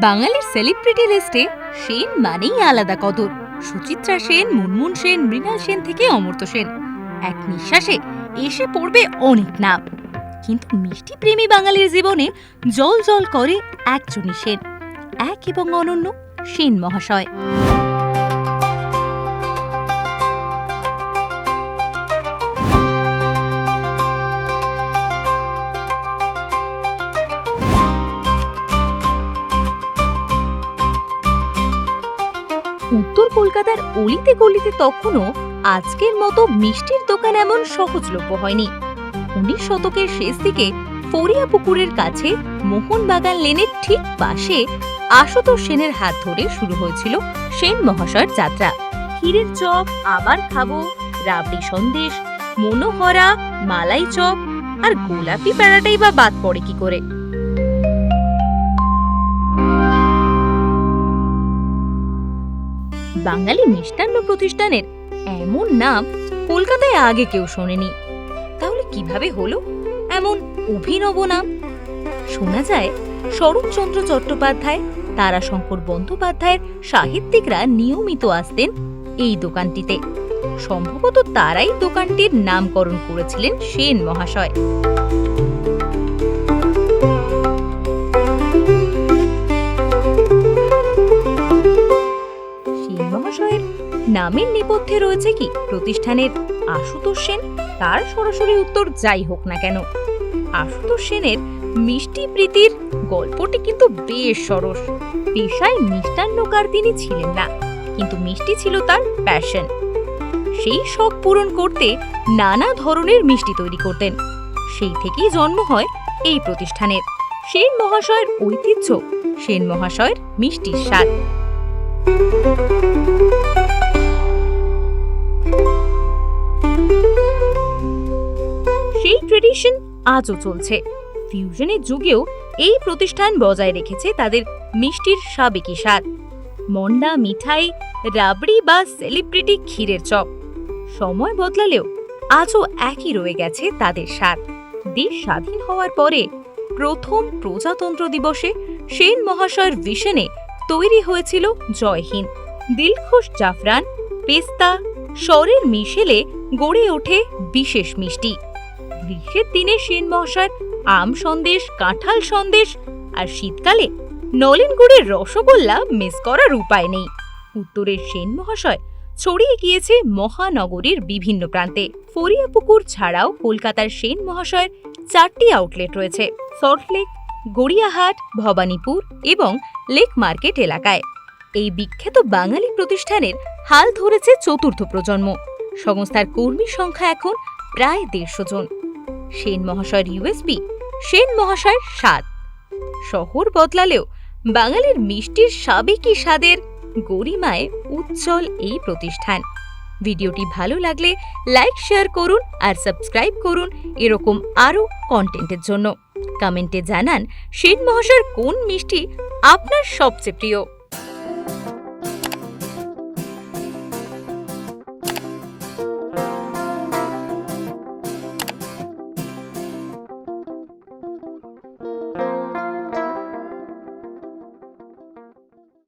বাঙালির সেলিব্রিটি লিস্টে সেন মানেই আলাদা কদর। সুচিত্রা সেন, মুনমুন সেন, মৃণাল সেন থেকে অমর্ত সেন। এক নিঃশ্বাসে এসে পড়বে অনেক নাম। কিন্তু মিষ্টি প্রেমী বাঙালির জীবনে জল জল করে একজনই সেন। এক এবং অনন্য সেন মহাশয়। উত্তর কলকাতার অলিতে গলিতে তখনও আজকের মতো মিষ্টির দোকান এমন সহজলভ্য হয়নি। উনিশ শতকের শেষ দিকে ফরিয়া পুকুরের কাছে মোহনবাগান লেনের ঠিক পাশে আশুতোষ সেনের হাত ধরে শুরু হয়েছিল সেন মহাশয়ের যাত্রা। ক্ষীরের চপ, আবার খাব, রাবড়ি সন্দেশ, মনোহরা, মালাই চপ আর গোলাপি প্যারাটাই বা বাদ পড়ে কি করে? বাঙালি মিষ্টান্ন প্রতিষ্ঠানের এমন নাম কলকাতায় আগে কেউ শোনেনি। তাহলে কীভাবে হলো? এমন অভিনব নাম? শোনা যায়, শরৎচন্দ্র চট্টোপাধ্যায়, তারাশঙ্কর বন্দ্যোপাধ্যায়ের সাহিত্যিকরা নিয়মিত আসতেন এই দোকানটিতে। সম্ভবত তারাই দোকানটির নামকরণ করেছিলেন সেন মহাশয়। নামের নেপথ্যে রয়েছে কি? প্রতিষ্ঠানের আশুতোষ সেন? তার সরাসরি উত্তর যাই হোক না কেন। আশুতোষ সেনের মিষ্টি প্রীতির গল্পটি কিন্তু বেশ সরস। পেশায় মিষ্টান্নকার তিনি ছিলেন না, কিন্তু মিষ্টি ছিল তার প্যাশন সেই শখ পূরণ করতে নানা ধরনের মিষ্টি তৈরি করতেন। সেই থেকেই জন্ম হয় এই প্রতিষ্ঠানের। সেন মহাশয়ের ঐতিহ্য, সেন মহাশয়ের মিষ্টির স্বাদ। সেই ট্রেডিশন আজও চলছে। ফিউশনের যুগেও এই প্রতিষ্ঠান বজায় রেখেছে তাদের মিষ্টির সাবেকি স্বাদ। মন্ডা, মিঠাই, রাবড়ি বা সেলিব্রিটি ক্ষীরের চপ। সময় বদলালেও আজও একই রয়ে গেছে তাদের স্বাদ। দেশ স্বাধীন হওয়ার পরে প্রথম প্রজাতন্ত্র দিবসে সেন মহাশয়ের ভিশনে তৈরি হয়েছিল জয় হিন্দ। দিলখুশ জাফরান, পেস্তা স্বরের মিশেলে গড়ে ওঠে বিশেষ মিষ্টি। গ্রীষ্মের দিনে সেন মহাশয়ের আম সন্দেশ, কাঁঠাল সন্দেশ আর শীতকালে নলেন গুড়ের রসগোল্লা মিস করার উপায় নেই। উত্তরের সেন মহাশয় ছড়িয়ে গিয়েছে মহানগরীর বিভিন্ন প্রান্তে। ফরিয়াপুকুর ছাড়াও কলকাতার সেন মহাশয়ের চারটি আউটলেট রয়েছে সল্টলেক গড়িয়াহাট, ভবানীপুর এবং লেক মার্কেট এলাকায়। এই বিখ্যাত বাঙালি প্রতিষ্ঠানের হাল ধরেছে চতুর্থ প্রজন্ম। সংস্থার কর্মী সংখ্যা এখন প্রায় দেড়শো জন। সেন মহাশয়ের ইউএসপি সেন মহাশয়ের স্বাদ। শহর বদলালেও বাঙালির মিষ্টির সাবেকি স্বাদের? গরিমায় উজ্জ্বল এই প্রতিষ্ঠান। ভিডিওটি ভালো লাগলে লাইক, শেয়ার করুন আর সাবস্ক্রাইব করুন এরকম আরও কন্টেন্টের জন্য। কমেন্টে জানান, সেন মহাশয়ের কোন মিষ্টি আপনার সবচেয়ে প্রিয়?